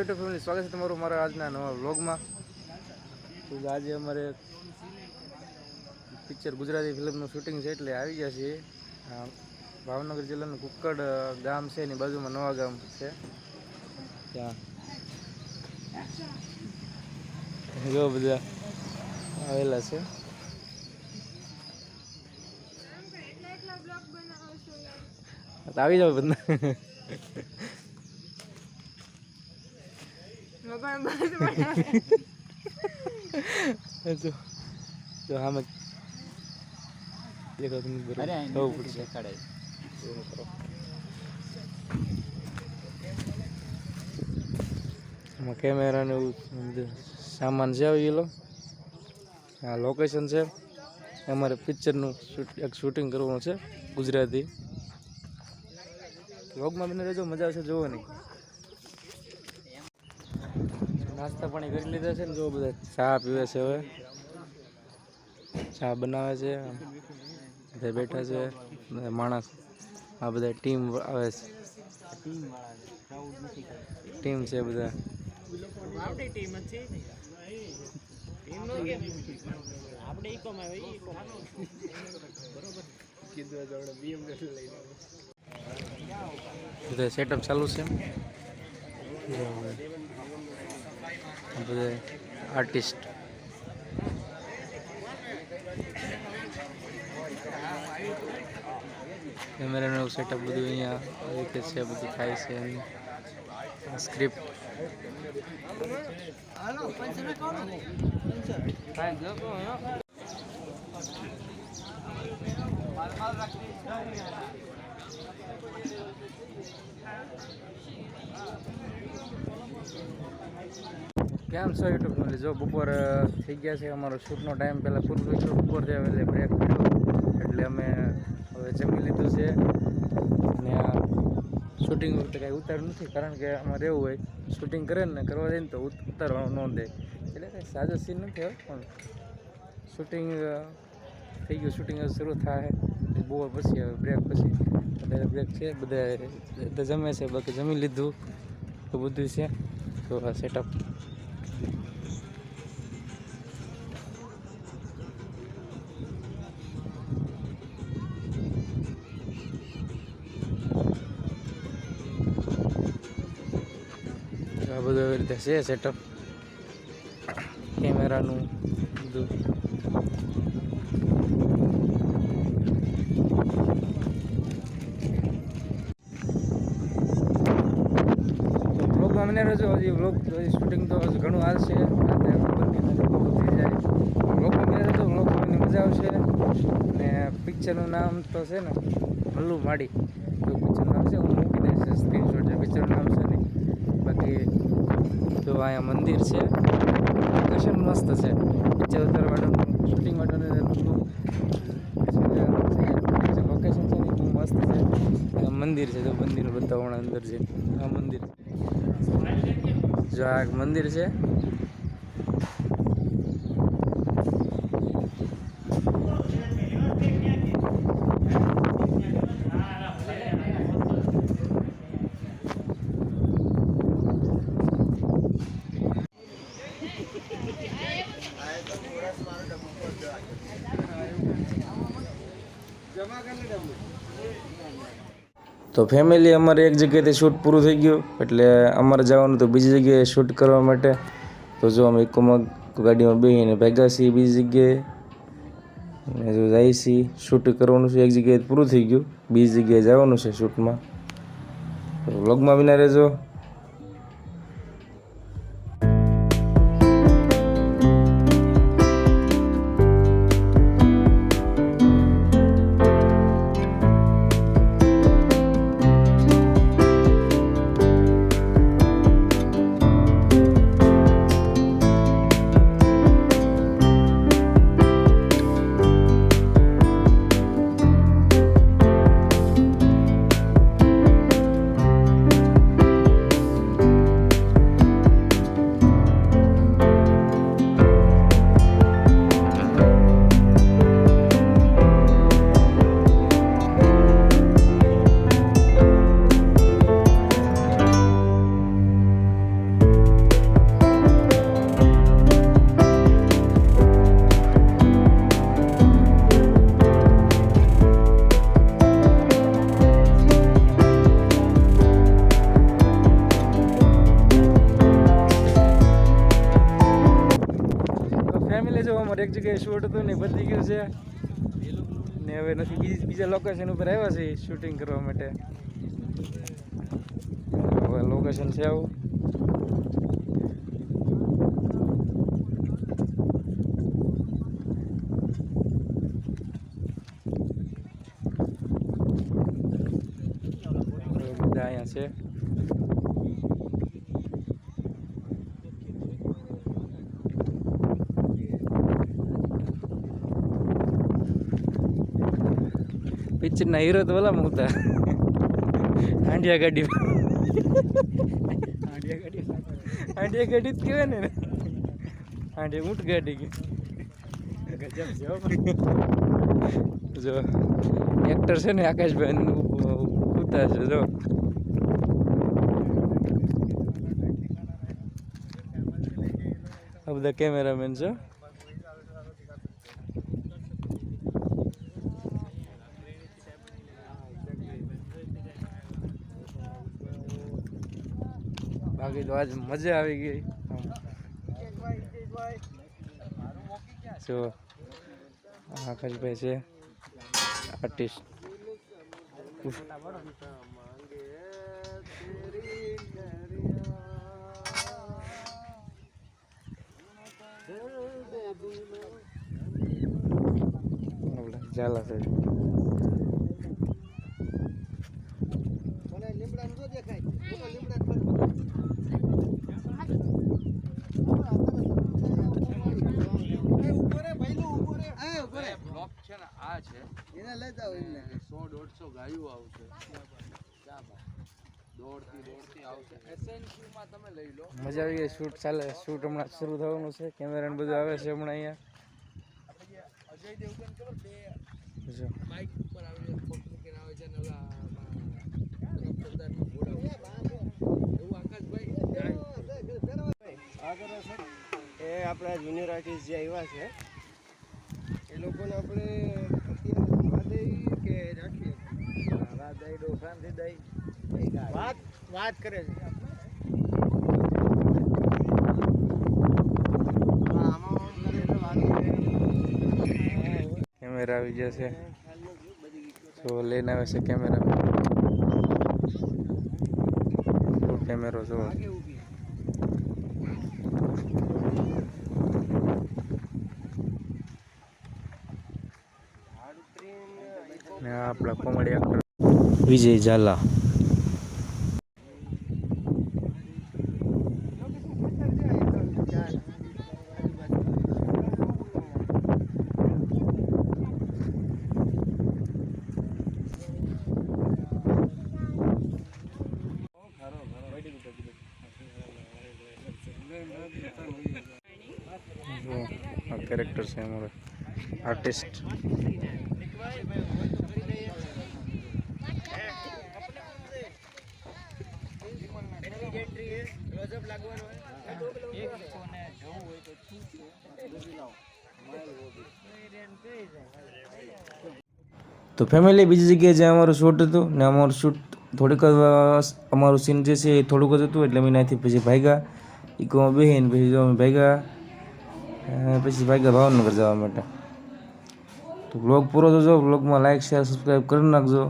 YouTube family સ્વાગત છે તમારું મારા આજના નવા વ્લોગમાં. આજે અમારે પિક્ચર ગુજરાતી ફિલ્મનું શૂટિંગ છે એટલે આવી ગયા છીએ. ભાવનગર જિલ્લાનું કુક્કડ ગામ છે, એની બાજુમાં નવા ગામ છે. ત્યાં. જો બધા આવેલા છે. આવી જાવ બધા. જો જો આમાં દેખો તમે બરોબર થવું પડશે આમાં કેમેરા ને એવું સામાન છે આવી ગયેલો આ લોકેશન છે અમારે પિક્ચરનું એક શૂટિંગ કરવાનું છે ગુજરાતી વ્લોગમાં બને રહેજો મજા આવશે જોવાની નાસ્તા પાણી કરી લીધા છે ને જો બધા ચા પીવે છે હવે. ચા બનાવે છે. બધા બેઠા છે. બધા માણસ આ બધા ટીમ આવે છે. ટીમ છે બધા. બધા સેટઅપ ચાલુ છે બધા આર્ટિસ્ટ કેમેરાનું સેટઅપ બધું અહીંયા આવી રીતે છે બધું થાય છે સ્ક્રિપ્ટ કેમ છો યુટ્યુબ ફેમિલી જો બપોર થઈ ગયા છે અમારો શૂટનો ટાઈમ. પહેલાં પૂરું થઈ ગયો બપોર થયા એટલે બ્રેક પડ્યો એટલે અમે હવે જમી લીધું છે. અને શૂટિંગ વખતે કાંઈ ઉતાર્યું નથી, કારણ કે અમારે એવું હોય. શૂટિંગ કરે ને કરવા જાય ને તો ઉત- ઉતારવાનું ન દે. એટલે કાંઈ સાજો સીન નથી હવે, પણ શૂટિંગ થઈ ગયું. શૂટિંગ શરૂ થાય. બપોર પછી હવે બ્રેક પછી. અત્યારે બ્રેક છે બધા જમે છે, બાકી જમી લીધું. તો બધું છે. તો આ સેટઅપ આ બધું એવી રીતે છે સેટઅપ કેમેરાનું બધું. રહેજો હજી વ્લોગ શૂટિંગ તો ઘણું હાલશે. જાય. બ્લોગમાં મને રહેજો બ્લોગમાં મને મજા આવશે. ને પિક્ચરનું નામ તો છે ને મલ્લુ માડી. તો પિક્ચરનું નામ છે, હું મૂકી દઈશ સ્ક્રીનશોટ છે. પિક્ચરનું નામ છે નહીં બાકી તો અહીંયા મંદિર છે લોકેશન મસ્ત છે. પિક્ચર ઉતારવા માટેનું શૂટિંગ માટેનું લોકેશન છે ને બહુ મસ્ત છે. મંદિર છે તો મંદિર બતાવવાના અંદર છે આ મંદિર જો આ મંદિર છે. તો ફેમિલી અમારે એક જગ્યાએથી શૂટ પૂરું થઈ ગયું. એટલે અમારે જવાનું તો બીજી જગ્યાએ શૂટ કરવા માટે. તો જો અમે ઇકોમાં ગાડીમાં બેસીને ભેગા છીએ બીજી જગ્યાએ. અને જો જાય છીએ શૂટ કરવાનું છે, એક જગ્યાએ પૂરું થઈ ગયું. બીજી જગ્યાએ જવાનું છે શૂટમાં તો વ્લોગમાં વિના રહેજો. શૂટ હતું ને બધી ગયું છે. ને હવે નથી, બીજી, બીજા લોકેશન ઉપર આવ્યા છે શૂટિંગ કરવા માટે. હવે લોકેશન છે આવું. અહીંયા છે. પિક્ચરના હીરો તો ઓલામાં હતા હાંડિયા ગાડી. હાંડિયા ગાડી હાંડિયા ગાડી જ કહેવાય ને હાંડિયા ઊંટ ગાડી જો એક્ટર છે ને આકાશભાઈ ઉતા છે જો આ બધા કેમેરામેન છે. બાકી તો આજ મજા આવી ગઈ. જો આકાશભાઈ છે. આર્ટિસ્ટ. ઝાલા છે બ્લોક છે ને આ છે સો દોઢસો ગાયો આવશે ક્યાં બા? દોડતી દોડતી આવશે એસએનસી માં તમે લઈ લો મજા આવી ગઈ શૂટ ચાલે શૂટ હમણાં શરૂ થવાનું છે કેમેરા બધું આવે છે હમણાં અહીંયા. અજય દેવગન ખબર બે બાઇક ઉપર આવે છે પગ આવે છે ને ઓલા આમાં સરદારનો ઘોડા ઉપર. એવું આકાશભાઈ? જાય. એ આપણા જુનિયર આર્ટિસ્ટ જે આવ્યા છે એ લોકોને આપણે અત્યારે વાત દઈ કે રાખીએ. વાત વાત કરે છે. કેમેરા આવી જશે છે. જો લઈને આવે છે કેમેરા. કેમેરો જો ને આપણા કોમેડી એક્ટર વિજય ઝાલા. જો, આ કેરેક્ટર છે અમારો. આર્ટિસ્ટ તો ફેમિલી બીજી જગ્યાએ જે અમારું શૂટ હતું ને અમારું શૂટ થોડીક અમારું સીન જે છે એ થોડુંક જ હતું એટલે અમે ત્યાંથી પછી ભાગ્યા. ઇકોમાં બેસીને પછી જો અમે ભાગ્યા અ, પછી ભાગ્યા ભાવનગર જવા માટે તો બ્લોગ પૂરો થજો બ્લોગમાં લાઈક શેર સબસ્ક્રાઈબ કરી નાખજો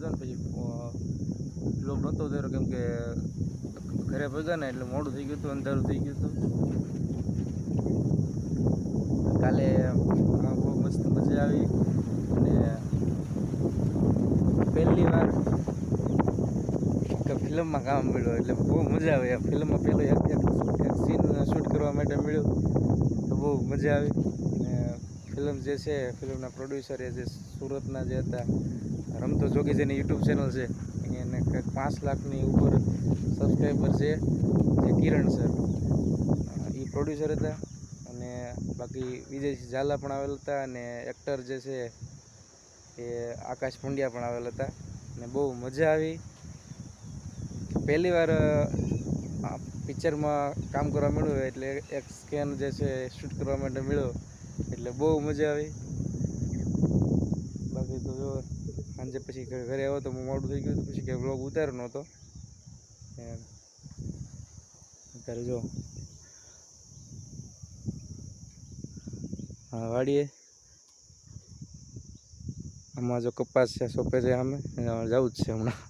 ગયો પછી બ્લોગ નહોતો થયો કેમ કે ઘરે ભેગા ને એટલે મોડું થઈ ગયું હતું, અંધારું થઈ ગયું હતું. કાલે બહુ મસ્ત મજા આવી અને પહેલી વાર ફિલ્મમાં કામ મળ્યું એટલે બહુ મજા આવી. આ ફિલ્મમાં પહેલો એક એક સીન શૂટ કરવા માટે મળ્યું તો બહુ મજા આવી. અને ફિલ્મ જે છે, ફિલ્મના પ્રોડ્યુસર એ જે સુરતના જે હતા રમતો જોગી જેની યુટ્યુબ ચેનલ છે એને કંઈક પાંચ લાખની ઉપર સબસ્ક્રાઈબર છે, જે કિરણ સર એ પ્રોડ્યુસર હતા અને બાકી વિજય ઝાલા પણ આવેલા હતા અને એક્ટર જે છે એ આકાશ પંડ્યા પણ આવેલા હતા અને બહુ મજા આવી. પહેલી વાર પિક્ચરમાં કામ કરવા મળ્યું એટલે એક સ્કેન જે છે શૂટ કરવા માટે મળ્યો, એટલે બહુ મજા આવી. બાકી તો જો સાંજે પછી ઘરે આવ્યો તો હું મોડું થઈ ગયું પછી કે બ્લોગ ઉતાર્યો નહોતો. અત્યારે જો. હા, વાડીએ. આમાં જો કપાસ છે, સોંપે છે અમે જવું જ છે હમણાં.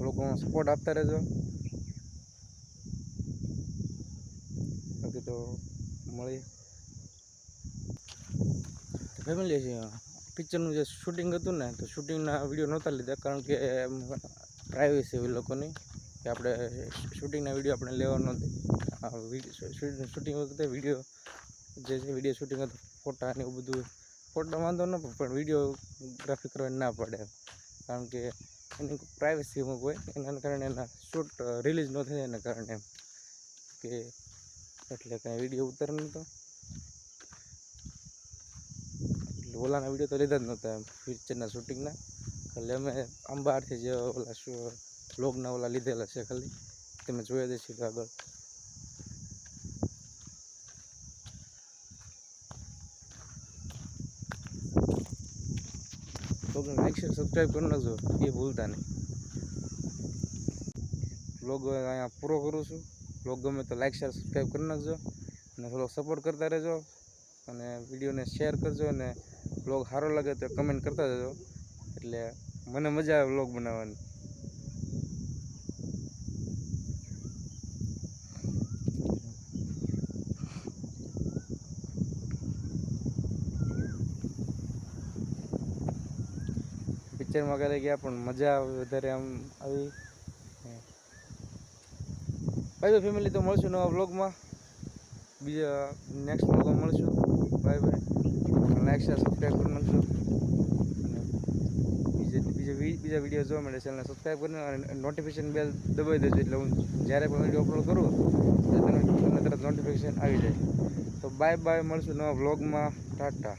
લોકો સપોર્ટ આપતા રહેજો. બાકી તો મળીએ. ફેમિલી છે પિક્ચરનું જે શૂટિંગ હતું ને, તો શૂટિંગના વીડિયો નહોતા લીધા, કારણ કે પ્રાઇવેસી એવી લોકોની કે આપણે શૂટિંગના વીડિયો આપણે લેવાનો શૂટિંગ વખતે વીડિયો જે છે વીડિયો શૂટિંગ હતું ફોટા ને એવું બધું ફોટા વાંધો ન પણ વિડીયોગ્રાફી કરવાની ના પડે કારણ કે એની પ્રાઇવેસી અમુક હોય, એના કારણે એના શૂટ રિલીઝ ન થાય એના કારણે કે એટલે કાંઈ વીડિયો ઉતાર નહોતો એટલે ઓલાના વીડિયો તો લીધા જ નહોતા એમ પિક્ચરના શૂટિંગના ખાલી અમે આમ બહારથી જે ઓલા બ્લોગના ઓલા લીધેલા છે ખાલી, તમે જોયા જ છે આગળ. બ્લોગને લાઈક શેર સબસ્ક્રાઈબ કરી નાખજો, એ ભૂલતા નહીં. બ્લોગ અહીંયા પૂરો કરું છું. બ્લોગ ગમે તો લાઈક શેર સબસ્ક્રાઈબ કરી નાખજો. અને થોડો સપોર્ટ કરતા રહેજો. અને વિડીયોને શેર કરજો અને બ્લોગ સારો લાગે તો કમેન્ટ કરતા જજો. એટલે મને મજા આવે બ્લોગ બનાવવાની. પિક્ચરમાં ક્યારે ગયા પણ મજા વધારે આમ આવી. બાય ફેમિલી તો મળશું નવા બ્લોગમાં બીજા નેક્સ્ટ બ્લોગમાં મળશું. Bye bye like share subscribe કરી નાખજો અને બીજા બીજા બીજા વીડિયો જોવા માટે ચેનલને સબસ્ક્રાઈબ કરીને અને નોટિફિકેશન બેલ દબાવી દેજો. એટલે હું જ્યારે પણ વીડિયો અપલોડ કરું, ત્યારે તમને તરત નોટિફિકેશન આવી જાય. તો બાય બાય મળશું નવા બ્લોગમાં ટાટા.